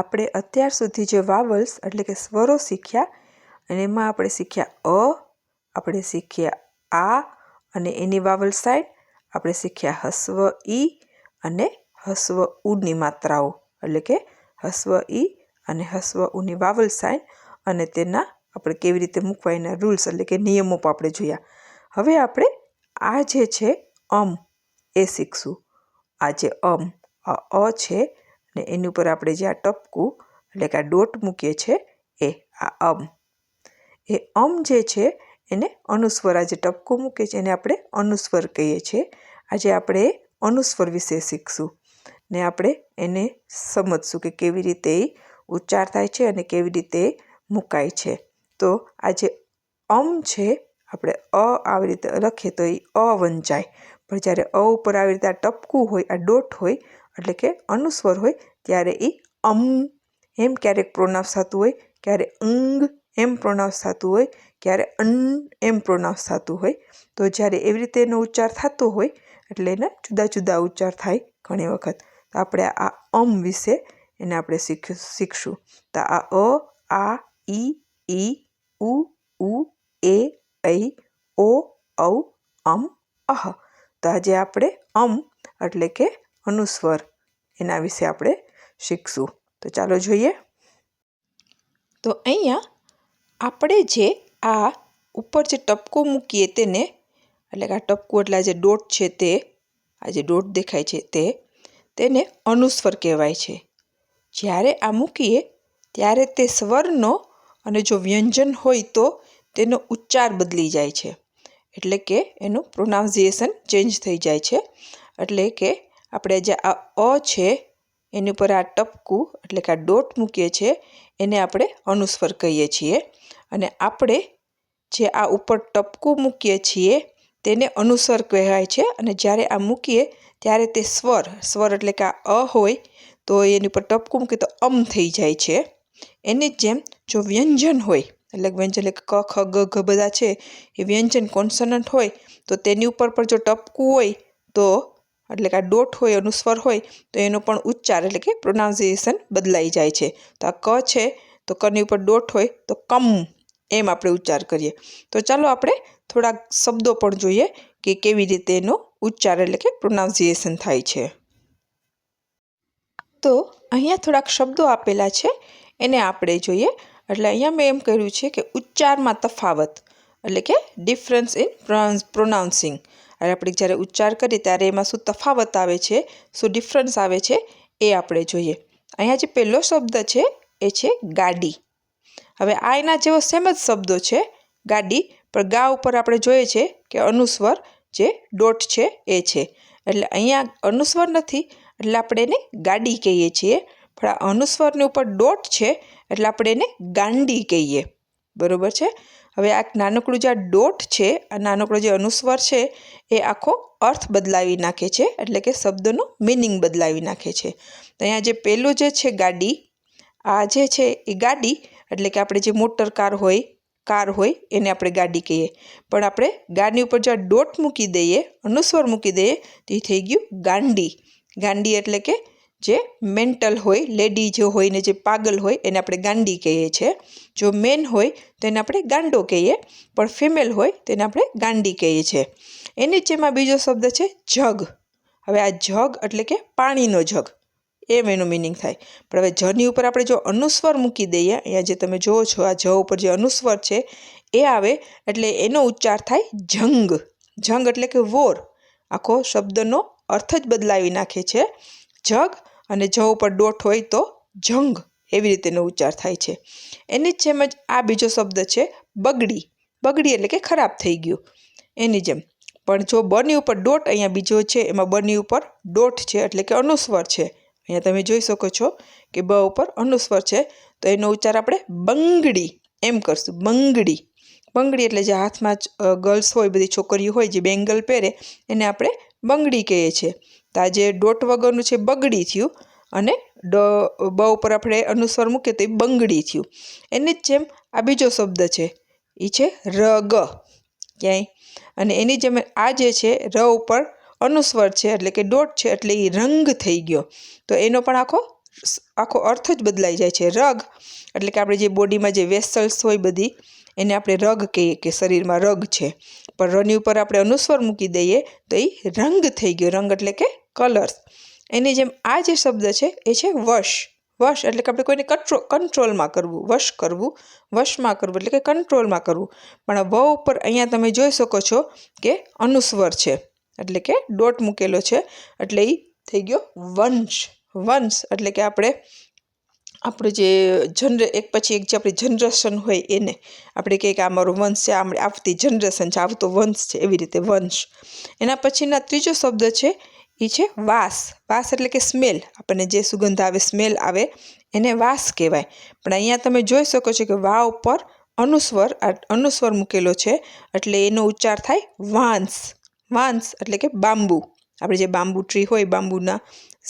આપણે અત્યાર સુધી જે વાવલ્સ, એટલે કે સ્વરો શીખ્યા, અને એમાં આપણે શીખ્યા અ, આપણે શીખ્યા આ, અને એની વાવલ સાઈડ આપણે શીખ્યા હસ્વ ઈ અને હસ્વ ઉની માત્રાઓ, એટલે કે હસ્વ ઈ અને હસ્વ ઉની વાવલ સાઈન અને તેના આપણે કેવી રીતે મૂકવા એના રૂલ્સ, એટલે કે નિયમો પણ આપણે જોયા. હવે આપણે આ જે છે અમ, એ શીખશું. આ જે અમ, આ અ છે ને એની ઉપર આપણે જે આ ટપકું, એટલે કે આ ડોટ મૂકીએ છીએ એ આ અમ. એ અમ જે છે, એને અનુસ્વર, આ જે ટપકું મૂકે છે, એને આપણે અનુસ્વર કહીએ છીએ. આજે આપણે અનુસ્વર વિશે શીખશું ને આપણે એને સમજશું કે કેવી રીતે એ ઉચ્ચાર થાય છે અને કેવી રીતે મુકાય છે. તો આ જે અમ છે, આપણે અ આવી રીતે લખીએ તો એ અ વંચાય. પણ જ્યારે અ ઉપર આવી રીતે આ ટપકું હોય, આ ડોટ હોય એટલે કે અનુસ્વર હોય ત્યારે એ અમ. એમ ક્યારેક પ્રોનાઉન્સ થતું હોય, ક્યારે અંગ એમ પ્રોનાઉન્સ થતું હોય, ક્યારે અન એમ પ્રોનાઉન્સ થતું હોય. તો જ્યારે એવી રીતે એનો ઉચ્ચાર થતો હોય, એટલે એના જુદા જુદા ઉચ્ચાર થાય ઘણી વખત. તો આપણે આ અમ વિશે એને આપણે શીખ, શીખશું. તો આ અ, આ, ઈ ઈ, ઉ ઉ, એ, ઐ, ઓ, ઔ, અમ, અહ. તો આજે આપણે અમ એટલે કે અનુસ્વર. એના વિશે આપણે શીખશું. તો ચાલો જોઈએ. તો અહીંયા આપણે જે આ ઉપર જે ટપકો મૂકીએ તેને, એટલે કે આ ટપકું એટલે જે ડોટ છે તે, આ જે ડોટ દેખાય છે તે, તેને અનુસ્વર કહેવાય છે. જ્યારે આ મૂકીએ, ત્યારે તે સ્વરનો અને જો વ્યંજન હોય તો તેનો ઉચ્ચાર બદલી જાય છે. એટલે કે એનું પ્રોનાઉન્સિએશન ચેન્જ થઈ જાય છે. એટલે કે આપણે જે આ અ છે, એની ઉપર આ ટપકું, એટલે કે આ ડોટ મૂકીએ છીએ, એને આપણે અનુસ્વર કહીએ છીએ. અને આપણે જે આ ઉપર ટપકું મૂકીએ છીએ, તેને અનુસ્વર કહેવાય છે. અને જ્યારે આ મૂકીએ, ત્યારે તે સ્વર સ્વર એટલે કે આ અ હોય, તો એની ઉપર ટપકું મૂકીએ તો અમ થઈ જાય છે. એની જેમ જો વ્યંજન હોય, એટલે વ્યંજન એટલે ક ખ, ગ, ઘ બધા છે, એ વ્યંજન કોન્સનન્ટ હોય, તો તેની ઉપર પણ જો ટપકું હોય, તો એટલે કે આ ડોટ હોય અનુસ્વર હોય, તો એનો પણ ઉચ્ચાર એટલે કે પ્રોનાઉન્સિએશન બદલાઈ જાય છે. તો આ ક છે, તો કની ઉપર ડોટ હોય, તો કમ એમ આપણે ઉચ્ચાર કરીએ. તો ચાલો આપણે થોડાક શબ્દો પણ જોઈએ કે કેવી રીતે એનો ઉચ્ચાર એટલે કે પ્રોનાઉન્સિએશન થાય છે. તો અહીંયા થોડાક શબ્દો આપેલા છે, એને આપણે જોઈએ. એટલે અહીંયા મેં એમ કર્યું છે કે ઉચ્ચારમાં તફાવત એટલે કે ડિફરન્સ ઇન પ્રોનાઉન્સિંગ અને આપણે જ્યારે ઉચ્ચાર કરીએ ત્યારે એમાં શું તફાવત આવે છે, શું ડિફરન્સ આવે છે, એ આપણે જોઈએ. અહીંયા જે પહેલો શબ્દ છે, એ છે ગાડી. હવે આ એના જેવો સેમ જ શબ્દો છે, ગાડી, પણ ગા ઉપર આપણે જોઈએ છે કે અનુસ્વર જે ડોટ છે એ છે. એટલે અહીંયા અનુસ્વર નથી, એટલે આપણે એને ગાડી કહીએ છીએ. પણ આ અનુસ્વરની ઉપર ડોટ છે, એટલે આપણે એને ગાંડી કહીએ. બરાબર છે? હવે આ નાનકડું જે આ ડોટ છે, આ નાનકડો જે અનુસ્વર છે, એ આખો અર્થ બદલાવી નાખે છે, એટલે કે શબ્દનો મિનિંગ બદલાવી નાખે છે. તો અહીંયા જે પહેલું જે છે ગાડી, આ જે છે એ ગાડી, એટલે કે આપણે જે મોટર કાર હોય કાર હોય, એને આપણે ગાડી કહીએ. પણ આપણે ગાડી ઉપર જો ડોટ મૂકી દઈએ, અનુસ્વર મૂકી દઈએ, તો એ થઈ ગયું ગાંડી. ગાંડી એટલે કે જે મેન્ટલ હોય લેડી જે હોય ને જે પાગલ હોય, એને આપણે ગાંડી કહીએ છીએ જો મેન હોય, તો એને આપણે ગાંડો કહીએ. પણ ફિમેલ હોય, તો એને આપણે ગાંડી કહીએ છીએ એની જેમાં બીજો શબ્દ છે જગ. હવે આ જગ એટલે કે પાણીનો જગ. એમ એનું મિનિંગ થાય. પણ હવે જની ઉપર આપણે જો અનુસ્વર મૂકી દઈએ, અહીંયા જે તમે જુઓ છો, આ જ ઉપર જે અનુસ્વર છે, એ આવે એટલે એનો ઉચ્ચાર થાય જંગ. જંગ એટલે કે વોર. આખો શબ્દનો અર્થ જ બદલાવી નાખે છે. જગ અને જ ઉપર ડોટ હોય તો જંગ એવી રીતેનો ઉચ્ચાર થાય છે. એની જ જેમ જ આ બીજો શબ્દ છે બગડી. બગડી એટલે કે ખરાબ થઈ ગયું. એની જેમ. પણ જો બની ઉપર ડોટ અહીંયા બીજો છે, એમાં બની ઉપર ડોટ છે એટલે કે અનુસ્વર છે. અહીંયા તમે જોઈ શકો છો કે બ ઉપર અનુસ્વર છે, તો એનો ઉચ્ચાર આપણે બંગડી એમ કરશું. બંગડી. બંગડી એટલે જે હાથમાં ગર્લ્સ હોય, બધી છોકરીઓ હોય, જે બેંગલ પહેરે, એને આપણે બંગડી કહીએ છીએ. તો જે ડોટ વગરનું છે બગડી થયું અને ડ, બ ઉપર આપણે અનુસ્વર મૂકીએ તો એ બંગડી થયું. એની જ જેમ આ બીજો શબ્દ છે એ છે રગ. ક્યાંય? અને એની જેમ આ જે છે, ર ઉપર અનુસ્વર છે, એટલે કે ડોટ છે, એટલે એ રંગ થઈ ગયો. તો એનો પણ આખો આખો અર્થ જ બદલાઈ જાય છે. રગ, એટલે કે આપણે જે બોડીમાં જે વેસલ્સ હોય બધી, એને આપણે રગ કહીએ કે શરીરમાં રગ છે. પણ રની ઉપર આપણે અનુસ્વર મૂકી દઈએ તો એ રંગ થઈ ગયો. રંગ એટલે કે કલર્સ. એની જેમ આ જે શબ્દ છે, એ છે વશ. વશ એટલે કે આપણે કોઈને કંટ્રોલ કંટ્રોલમાં કરવું, વશ કરવું, વશમાં કરવું એટલે કે કંટ્રોલમાં કરવું. પણ વ ઉપર અહીંયા તમે જોઈ શકો છો કે અનુસ્વર છે. એટલે કે ડોટ મૂકેલો છે. એટલે એ થઈ ગયો વંશ. વંશ એટલે કે આપણે, આપણું જે જનરે, એક પછી એક જે આપણી જનરેશન હોય એને, આપણે કહીએ કે આ મારો વંશ છે આપણે આવતી જનરેશન છે, આવતો વંશ છે, એવી રીતે વંશ. એના પછીના ત્રીજો શબ્દ છે એ છે વાસ. વાસ એટલે કે સ્મેલ. આપણને જે સુગંધ આવે, સ્મેલ આવે, એને વાસ કહેવાય. પણ અહીંયા તમે જોઈ શકો છો કે વા ઉપર અનુસ્વર અનુસ્વર મૂકેલો છે. એટલે એનો ઉચ્ચાર થાય વાંસ. વાંસ એટલે કે બાંબુ. આપણે જે બાંબુ ટ્રી હોય, બાંબુના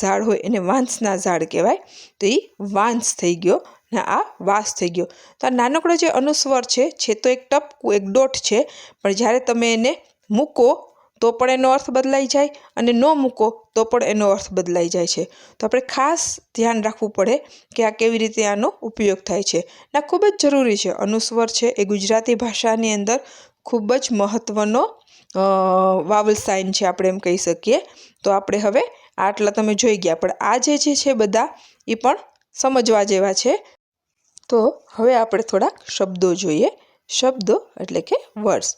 ઝાડ હોય, એને વાંસના ઝાડ કહેવાય. તો એ વાંસ થઈ ગયો ને આ વાસ થઈ ગયો. તો આ નાનકડો જે અનુસ્વર છે છે તો એક ટપકું, એક ડોટ છે. પણ જ્યારે તમે એને મૂકો તો પણ એનો અર્થ બદલાઈ જાય અને ન મૂકો તો પણ એનો અર્થ બદલાઈ જાય છે. તો આપણે ખાસ ધ્યાન રાખવું પડે કે આ કેવી રીતે આનો ઉપયોગ થાય છે. ના, ખૂબ જ જરૂરી છે. અનુસ્વર છે એ ગુજરાતી ભાષાની અંદર ખૂબ જ મહત્ત્વનો વાવલ સાઇન છે આપણે એમ કહી શકીએ. તો આપણે હવે આટલા તમે જોઈ ગયા. પણ આ જે જે છે બધા એ પણ સમજવા જેવા છે. તો હવે આપણે થોડાક શબ્દો જોઈએ. શબ્દો એટલે કે વર્ડ્સ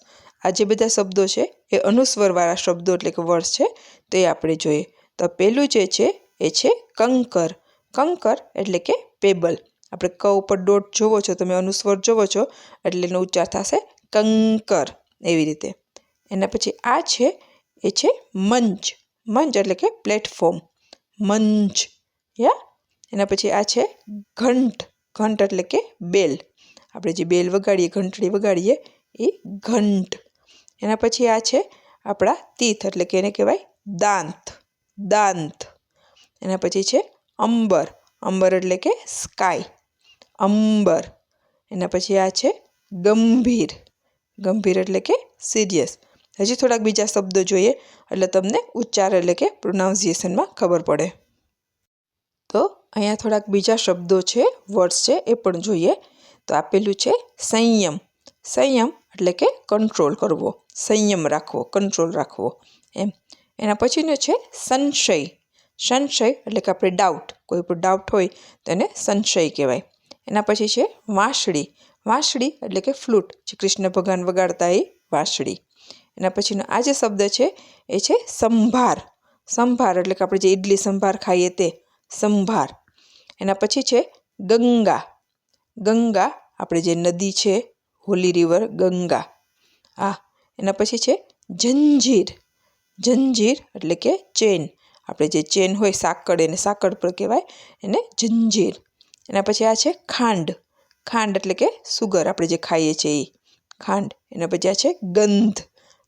આ જે બધા શબ્દો છે, એ અનુસ્વરવાળા શબ્દો એટલે કે વર્ડ્સ છે, તો એ આપણે જોઈએ. તો પહેલું જે છે, એ છે કંકર. કંકર એટલે કે પેબલ. આપણે ક ઉપર ડોટ જોવો છો, તમે અનુસ્વર જોવો છો, એટલે એનો ઉચ્ચાર થશે કંકર એવી રીતે. એના પછી આ છે, એ છે મંચ. મંચ એટલે કે પ્લેટફોર્મ મંચ. યા? એના પછી આ છે ઘંટ. ઘંટ એટલે કે બેલ. આપણે જે બેલ વગાડીએ, ઘંટડી વગાડીએ, એ ઘંટ. એના પછી આ છે આપણા તીર્થ એટલે કે એને કહેવાય દાંત દાંત. એના પછી છે અંબર અંબર એટલે કે સ્કાય અંબર. એના પછી આ છે ગંભીર ગંભીર એટલે કે સિરિયસ હજી થોડાક બીજા શબ્દો જોઈએ, એટલે તમને ઉચ્ચાર એટલે કે પ્રોનાઉન્સિએશનમાં ખબર પડે. તો અહીંયા થોડાક બીજા શબ્દો છે વર્ડ્સ છે, એ પણ જોઈએ. તો આપેલું છે સંયમ. સંયમ એટલે કે કંટ્રોલ કરવો, સંયમ રાખવો કંટ્રોલ રાખવો, એમ. એના પછીનો છે સંશય. સંશય એટલે કે આપણે ડાઉટ કોઈ પણ ડાઉટ હોય તો એને સંશય કહેવાય. એના પછી છે વાંસળી. વાંસળી એટલે કે ફ્લૂટ જે કૃષ્ણ ભગવાન વગાડતા એ વાંસળી. એના પછીનો આ જે શબ્દ છે એ છે સંભાર. સંભાર એટલે કે આપણે જે ઇડલી સંભાર ખાઈએ તે, સંભાર. એના પછી છે ગંગા. ગંગા, આપણે જે નદી છે હોલી રિવર ગંગા. આ એના પછી છે જંજીર. જંજીર એટલે કે ચેન. આપણે જે ચેન હોય સાંકળ એને સાંકળ પર કહેવાય, એને જંજીર. એના પછી આ છે ખાંડ. ખાંડ એટલે કે સુગર, આપણે જે ખાઈએ છીએ એ ખાંડ. એના પછી આ છે ગંધ.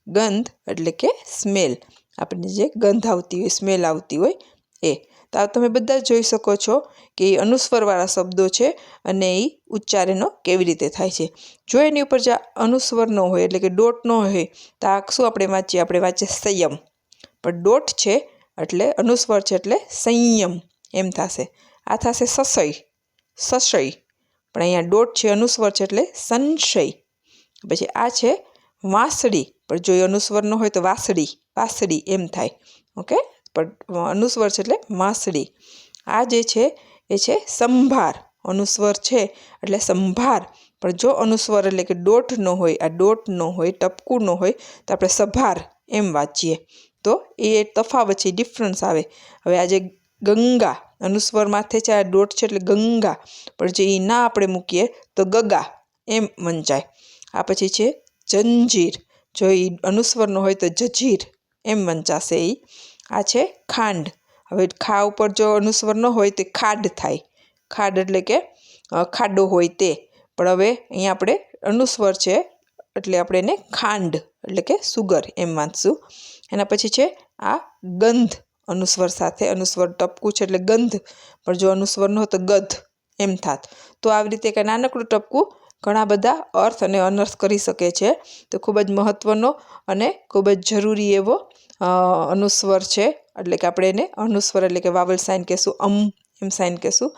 ગંધ એટલે કે સ્મેલ. આપણને જે ગંધ આવતી હોય, સ્મેલ આવતી હોય એ. તો તમે બધા જોઈ શકો છો કે એ અનુસ્વરવાળા શબ્દો છે અને એ ઉચ્ચાર એનો કેવી રીતે થાય છે. જો એની ઉપર જે અનુસ્વર ન હોય, એટલે કે ડોટ ન હોય, તો આ શું આપણે વાંચીએ? આપણે વાંચીએ સંયમ. પણ ડોટ છે એટલે અનુસ્વર છે એટલે સંયમ એમ થશે. આ થશે સસય સશય. પણ અહીંયા ડોટ છે, અનુસ્વર છે એટલે સંશય. પછી આ છે વાંસળી. પણ જો અનુસ્વર ન હોય તો વાસળી. વાસળી એમ થાય. ઓકે? અનુસ્વર છે એટલે વાંસળી આ જે છે, એ છે સંભાર. અનુસ્વર છે એટલે સંભાર. પણ જો અનુસ્વર એટલે કે ડોટ ન હોય, આ ડોટ ન હોય, ટપકું ન હોય, તો આપણે સભાર એમ વાંચીએ. તો એ તફાવત છે, ડિફરન્સ આવે. હવે આજે ગંગા, અનુસ્વર માથે છે, આ ડોટ છે એટલે ગંગા. પણ જે એ ના આપણે મૂકીએ, તો ગગા એમ વંચાય. આ પછી છે જંજીર. જો એ અનુસ્વરનો હોય, તો જજીર એમ વંચાશે એ આ છે ખાંડ. હવે ખા ઉપર જો અનુસ્વર ન હોય તે ખાડ થાય. ખાડ એટલે કે ખાડો હોય તે. પણ હવે અહીંયા આપણે અનુસ્વર છે એટલે આપણે એને ખાંડ એટલે કે સુગર એમ વાંચશું. એના પછી છે આ ગંધ અનુસ્વર સાથે. અનુસ્વર ટપકું છે એટલે ગંધ. પણ જો અનુસ્વર ન હોય તો ગધ એમ થાત. તો આવી રીતે કંઈ નાનકડું ટપકું ઘણા બધા અર્થ અને અનર્થ કરી શકે છે. તો ખૂબ જ મહત્ત્વનો અને ખૂબ જ જરૂરી એવો અનુસ્વર છે. એટલે કે આપણે એને અનુસ્વર એટલે કે વાવલ સાઇન કહેશું, અમ એમ સાઇન કહેશું.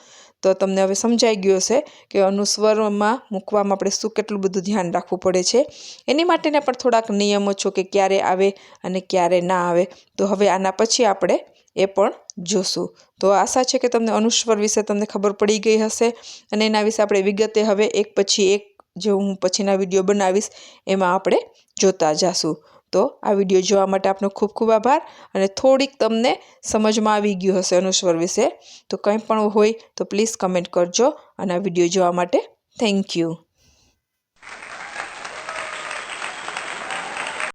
તો તમને હવે સમજાઈ ગયું હશે કે અનુસ્વરમાં મૂકવામાં આપણે શું કેટલું બધું ધ્યાન રાખવું પડે છે. એની માટેના પણ થોડાક નિયમો છો કે ક્યારે આવે અને ક્યારે ના આવે. તો હવે આના પછી આપણે એ પણ જોશું. તો આશા છે કે તમને અનુસ્વર વિશે તમને ખબર પડી ગઈ હશે અને એના વિશે આપણે વિગતે હવે એક પછી એક જે હું પછીના વીડિયો બનાવીશ એમાં આપણે જોતા જાશું. તો આ વીડિયો જોવા માટે આપનો ખૂબ ખૂબ આભાર અને થોડીક તમને સમજમાં આવી ગયું હશે અનુસ્વર વિશે. તો કંઈ પણ હોય તો પ્લીઝ કમેન્ટ કરજો અને આ વીડિયો જોવા માટે થેન્ક યુ